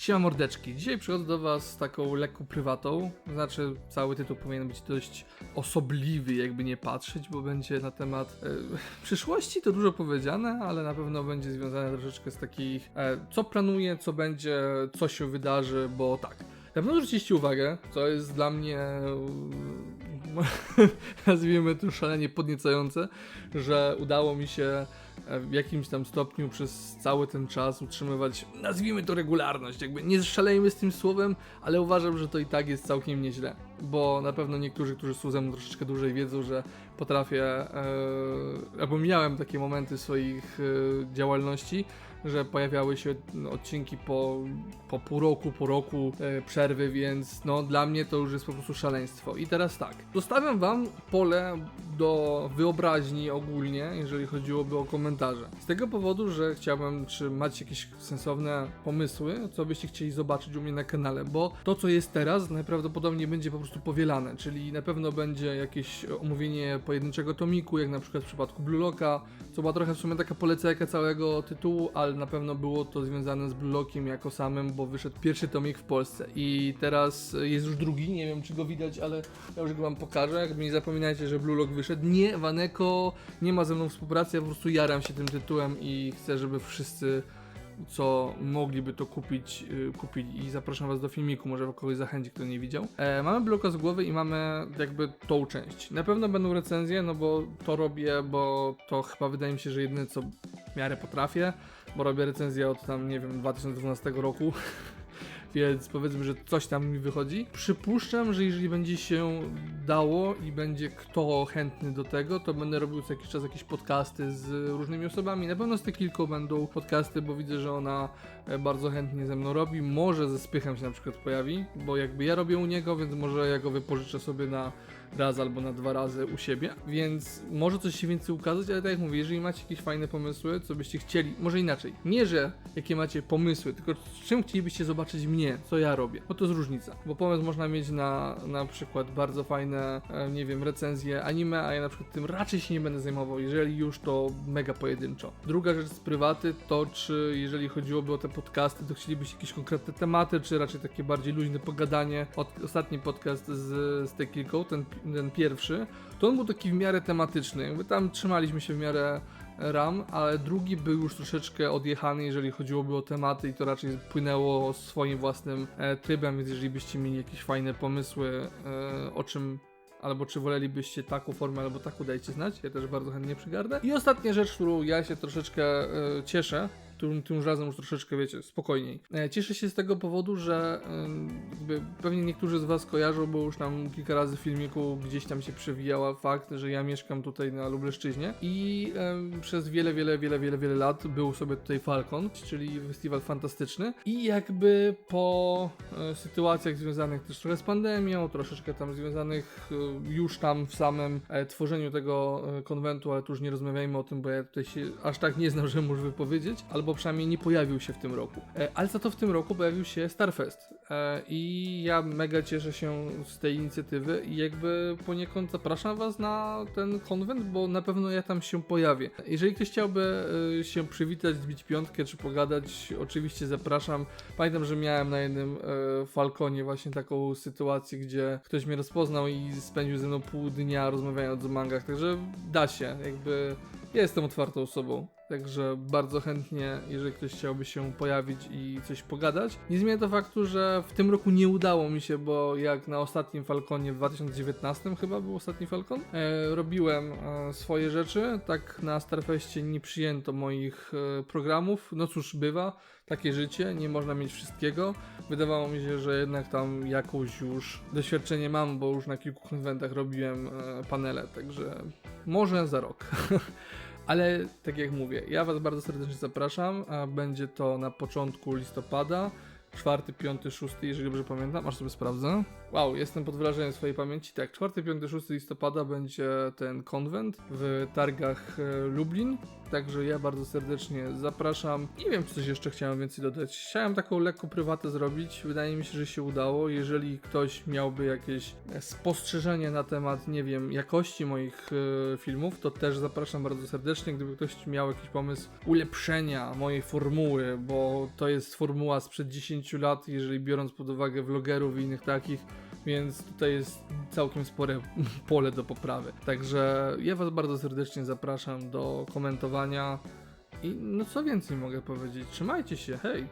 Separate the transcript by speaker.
Speaker 1: Siema mordeczki, dzisiaj przychodzę do was z taką lekką prywatą, znaczy cały tytuł powinien być dość osobliwy, jakby nie patrzeć, bo będzie na temat e, przyszłości, to dużo powiedziane, ale na pewno będzie związane troszeczkę z takich, e, co planuję, co będzie, co się wydarzy, bo tak, na pewno zwróciliście uwagę, co jest dla mnie, nazwijmy to szalenie podniecające, że udało mi się w jakimś tam stopniu przez cały ten czas utrzymywać, nazwijmy to regularność. Jakby nie szalejmy z tym słowem, ale uważam, że to i tak jest całkiem nieźle. Bo na pewno niektórzy, którzy są ze mną troszeczkę dłużej, wiedzą, że potrafię, e, albo miałem takie momenty swoich e, działalności, że pojawiały się odcinki po, po pół roku, po roku e, przerwy, więc no dla mnie to już jest po prostu szaleństwo. I teraz tak, zostawiam wam pole do wyobraźni ogólnie, jeżeli chodziłoby o komentarze. Z tego powodu, że chciałbym, czy macie jakieś sensowne pomysły, co byście chcieli zobaczyć u mnie na kanale, bo to, co jest teraz, najprawdopodobniej będzie po prostu powielane, czyli na pewno będzie jakieś omówienie pojedynczego tomiku, jak na przykład w przypadku Blue Locka, co była trochę w sumie taka polecajka całego tytułu, ale na pewno było to związane z Blue Lockiem jako samym, bo wyszedł pierwszy tomik w Polsce i teraz jest już drugi, nie wiem czy go widać, ale ja już go wam pokażę, jakby nie zapominajcie, że Blue Lock wyszedł. Nie, Waneko nie ma ze mną współpracy, ja po prostu jaram się tym tytułem i chcę, żeby wszyscy co mogliby to kupić, yy, kupili i zapraszam was do filmiku, może kogoś zachęci, kto nie widział. E, mamy bloka z głowy i mamy jakby tą część. Na pewno będą recenzje, no bo to robię, bo to chyba wydaje mi się, że jedyne co w miarę potrafię, bo robię recenzję od tam, nie wiem, 2012 roku. Więc powiedzmy, że coś tam mi wychodzi. Przypuszczam, że jeżeli będzie się dało i będzie kto chętny do tego, to będę robił co jakiś czas jakieś podcasty z różnymi osobami. Na pewno z tych kilku będą podcasty, bo widzę, że ona e, bardzo chętnie ze mną robi. Może ze Spychem się na przykład pojawi, bo jakby ja robię u niego, więc może ja go wypożyczę sobie na raz albo na dwa razy u siebie, więc może coś się więcej ukazać, ale tak jak mówię, jeżeli macie jakieś fajne pomysły, co byście chcieli, może inaczej, nie, że jakie macie pomysły, tylko czym chcielibyście zobaczyć mnie, co ja robię, bo to jest różnica, bo pomysł można mieć na na przykład bardzo fajne, e, nie wiem, recenzje anime, a ja na przykład tym raczej się nie będę zajmował, jeżeli już to mega pojedynczo. Druga rzecz z prywaty to, czy jeżeli chodziłoby o te podcasty, to chcielibyście jakieś konkretne tematy, czy raczej takie bardziej luźne pogadanie. Od, ostatni podcast z, z Tekilką, ten ten pierwszy, to on był taki w miarę tematyczny. Jakby tam trzymaliśmy się w miarę ram, ale drugi był już troszeczkę odjechany, jeżeli chodziłoby o tematy i to raczej płynęło swoim własnym e, trybem, więc jeżeli byście mieli jakieś fajne pomysły, e, o czym albo czy wolelibyście taką formę, albo taką, dajcie znać. Ja też bardzo chętnie przygarnę. I ostatnia rzecz, którą ja się troszeczkę e, cieszę, tym, tym razem już troszeczkę, wiecie, spokojniej. E, Cieszę się z tego powodu, że jakby pewnie niektórzy z Was kojarzą, bo już tam kilka razy w filmiku gdzieś tam się przewijała fakt, że ja mieszkam tutaj na Lubelszczyźnie i przez wiele, wiele, wiele, wiele, wiele lat był sobie tutaj Falcon, czyli festiwal fantastyczny i jakby po e, sytuacjach związanych też trochę z pandemią, troszeczkę tam związanych e, już tam w samym e, tworzeniu tego konwentu, ale tu już nie rozmawiajmy o tym, bo ja tutaj się aż tak nie znam, że muszę wypowiedzieć, albo przynajmniej nie pojawił się w tym roku. E, ale za to w tym roku pojawił się Starfest e, i ja mega cieszę się z tej inicjatywy i jakby poniekąd zapraszam was na ten konwent, bo na pewno ja tam się pojawię. Jeżeli ktoś chciałby e, się przywitać, zbić piątkę czy pogadać, oczywiście zapraszam. Pamiętam, że miałem na jednym Falconie właśnie taką sytuację, gdzie ktoś mnie rozpoznał i spędził ze mną pół dnia rozmawiając o mangach, także da się, jakby ja jestem otwartą osobą. Także bardzo chętnie, jeżeli ktoś chciałby się pojawić i coś pogadać. Nie zmienia to faktu, że w tym roku nie udało mi się, bo jak na ostatnim Falconie w 2019 chyba był ostatni Falcon, e, robiłem e, swoje rzeczy. Tak na Starfestie nie przyjęto moich e, programów. No cóż, bywa. Takie życie, nie można mieć wszystkiego. Wydawało mi się, że jednak tam jakąś już doświadczenie mam, bo już na kilku konwentach robiłem e, panele, także może za rok. Ale tak jak mówię, ja Was bardzo serdecznie zapraszam. Będzie to na początku listopada. 4, 5, 6, jeżeli dobrze pamiętam, aż sobie sprawdzę. Wow, jestem pod wrażeniem swojej pamięci. Tak, 4, 5, 6 listopada będzie ten konwent w targach e, Lublin. Także ja bardzo serdecznie zapraszam. Nie wiem, czy coś jeszcze chciałem więcej dodać. Chciałem taką lekką prywatę zrobić. Wydaje mi się, że się udało. Jeżeli ktoś miałby jakieś e, spostrzeżenie na temat, nie wiem, jakości moich e, filmów, to też zapraszam bardzo serdecznie. Gdyby ktoś miał jakiś pomysł ulepszenia mojej formuły, bo to jest formuła sprzed 10 10 lat, jeżeli biorąc pod uwagę vlogerów i innych takich, więc tutaj jest całkiem spore pole do poprawy. Także ja Was bardzo serdecznie zapraszam do komentowania i no co więcej mogę powiedzieć, trzymajcie się, hej!